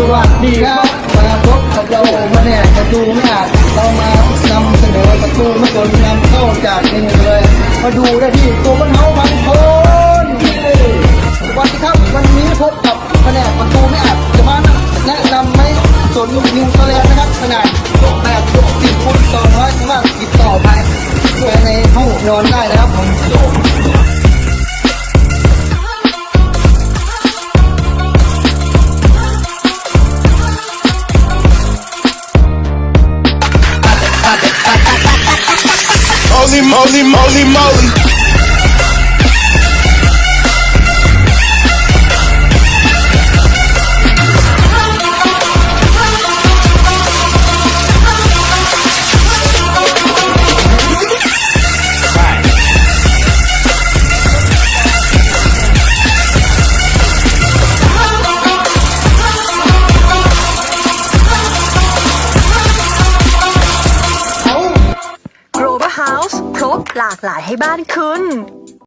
สวัสดีครับมาพบกับเรามาเนี่ประตูไม่อาจเรามานำเสนอประตูไม่สนนำเข้าจากนี่เลย มาดูได้ที่ตัวมันเฮาพันคนสวัสดีครับวันนี้พบกับแผนกประตูไม่อาจจะมาแนะนำไม้สนนิวซีแลนด์นะครับขนาดแบบสิบฟุตสองร้อยสามารถติดต่อไปภายในห้องนอนได้นะครับผม Holy moly, moly, moly. หลากหลายให้บ้านคุณ